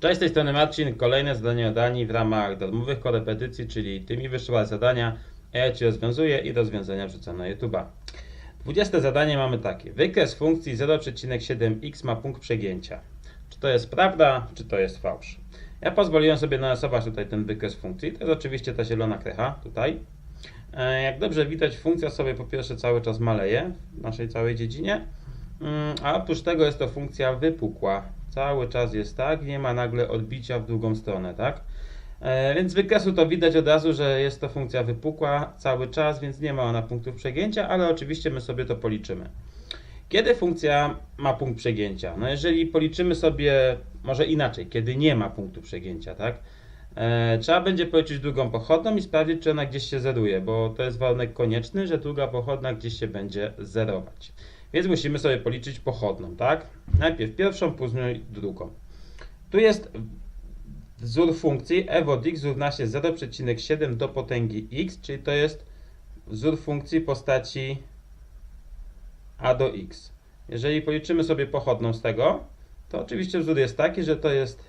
Cześć, z tej strony Marcin. Kolejne zadanie od Ani w ramach darmowych korepetycji, czyli Ty mi zadania, a ja Ci rozwiązuję i rozwiązania wrzucam na YouTube'a. 20 zadanie mamy takie. Wykres funkcji 0,7x ma punkt przegięcia. Czy to jest prawda, czy to jest fałsz? Ja pozwoliłem sobie narysować tutaj ten wykres funkcji. To jest oczywiście ta zielona krecha tutaj. E, Jak dobrze widać, funkcja sobie po pierwsze cały czas maleje w naszej całej dziedzinie, Mm, a oprócz tego jest to funkcja wypukła. Cały czas jest tak, nie ma nagle odbicia w drugą stronę, tak? E, więc z wykresu to widać od razu, że jest to funkcja wypukła cały czas, więc nie ma ona punktów przegięcia, ale oczywiście my sobie to policzymy. Kiedy funkcja ma punkt przegięcia? No jeżeli policzymy sobie, może inaczej, kiedy nie ma punktu przegięcia, tak? E, trzeba będzie policzyć drugą pochodną i sprawdzić, czy ona gdzieś się zeruje, bo to jest warunek konieczny, że druga pochodna gdzieś się będzie zerować. Więc musimy sobie policzyć pochodną, tak? Najpierw pierwszą, później drugą. Tu jest wzór funkcji f od x równa się 0,7 do potęgi x, czyli to jest wzór funkcji postaci a do x. Jeżeli policzymy sobie pochodną z tego, to oczywiście wzór jest taki, że to jest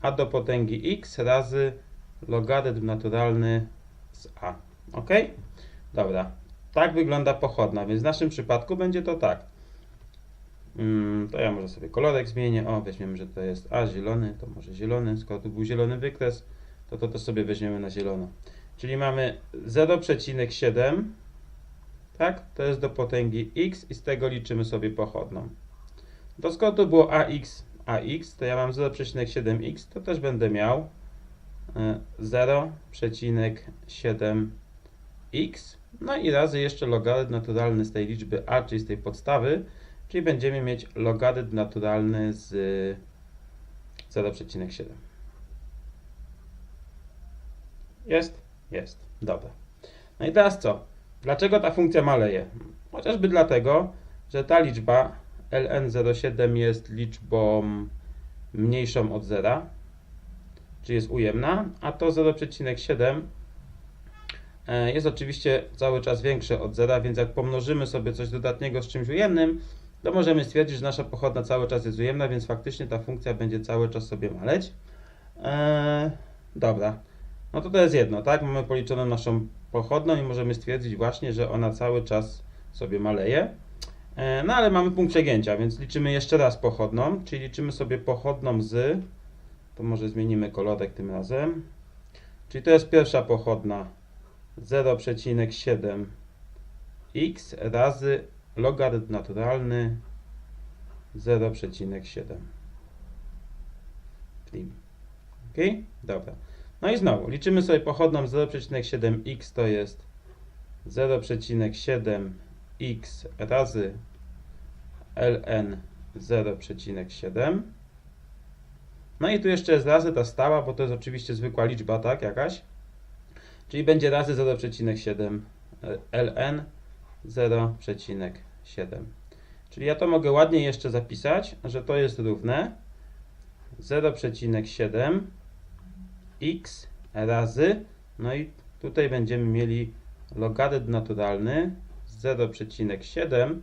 a do potęgi x razy logarytm naturalny z a. Ok? Dobra. Tak wygląda pochodna, więc w naszym przypadku będzie to tak. Mm, to ja może sobie kolorek zmienię. O, weźmiemy, że to jest A zielony, to może zielony. Skoro tu był zielony wykres, to to, to sobie weźmiemy na zielono. Czyli mamy 0,7, tak? To jest do potęgi x i z tego liczymy sobie pochodną. To skoro tu było ax, ax, to ja mam 0,7x, to też będę miał e, 0,7x. No i razy jeszcze logarytm naturalny z tej liczby a, czyli z tej podstawy, czyli będziemy mieć logarytm naturalny z 0,7. Jest? Jest. Dobra. No i teraz co? Dlaczego ta funkcja maleje? Chociażby dlatego, że ta liczba ln07 jest liczbą mniejszą od zera, czyli jest ujemna, a to 0,7 e, jest oczywiście cały czas większe od zera, więc jak pomnożymy sobie coś dodatniego z czymś ujemnym, to możemy stwierdzić, że nasza pochodna cały czas jest ujemna, więc faktycznie ta funkcja będzie cały czas sobie maleć. Eee, dobra. No to to jest jedno, tak? Mamy policzoną naszą pochodną i możemy stwierdzić właśnie, że ona cały czas sobie maleje. E, No ale mamy punkt przegięcia, więc liczymy jeszcze raz pochodną, czyli liczymy sobie pochodną z, to może zmienimy kolorek tym razem, czyli to jest pierwsza pochodna 0,7 x razy logarytm naturalny 0,7 prim. Ok? Dobra. No i znowu, liczymy sobie pochodną 0,7x to jest 0,7x razy ln 0,7. No i tu jeszcze jest razy ta stała, bo to jest oczywiście zwykła liczba, tak, jakaś. Czyli będzie razy 0,7 ln 0,7. Czyli ja to mogę ładnie jeszcze zapisać, że to jest równe 0,7 x razy, no i tutaj będziemy mieli logarytm naturalny 0,7.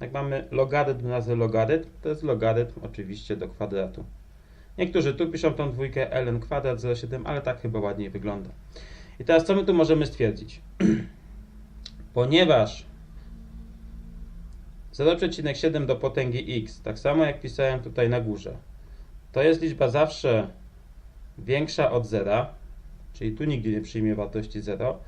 Jak mamy logarytm razy logarytm, to jest logarytm oczywiście do kwadratu. Niektórzy tu piszą tą dwójkę ln kwadrat 0,7, ale tak chyba ładniej wygląda. I teraz co my tu możemy stwierdzić? Ponieważ 0,7 do potęgi x, tak samo jak pisałem tutaj na górze, to jest liczba zawsze większa od zera, czyli tu nigdy nie przyjmie wartości 0,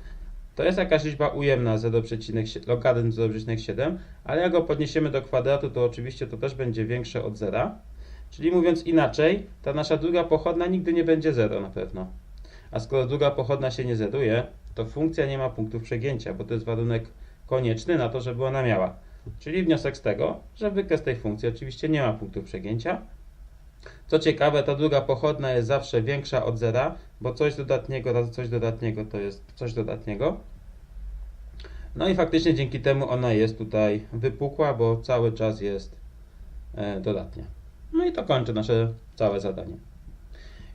to jest jakaś liczba ujemna 0,7, logarytm 0,7, ale jak go podniesiemy do kwadratu, to oczywiście to też będzie większe od zera. Czyli mówiąc inaczej, ta nasza druga pochodna nigdy nie będzie 0 na pewno. A skoro druga pochodna się nie zeruje, to funkcja nie ma punktów przegięcia, bo to jest warunek konieczny na to, żeby ona miała. Czyli wniosek z tego, że wykres tej funkcji oczywiście nie ma punktów przegięcia. Co ciekawe, ta druga pochodna jest zawsze większa od zera, bo coś dodatniego razy coś dodatniego to jest coś dodatniego. No i faktycznie dzięki temu ona jest tutaj wypukła, bo cały czas jest e, dodatnia. No i to kończy nasze całe zadanie.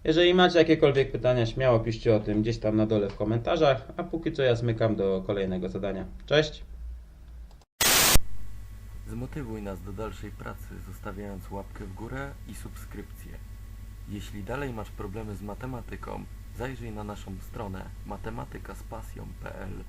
Jeżeli macie jakiekolwiek pytania, śmiało piszcie o tym gdzieś tam na dole w komentarzach, a póki co ja zmykam do kolejnego zadania. Cześć! Zmotywuj nas do dalszej pracy, zostawiając łapkę w górę i subskrypcję. Jeśli dalej masz problemy z matematyką, zajrzyj na naszą stronę matematykaspasją.pl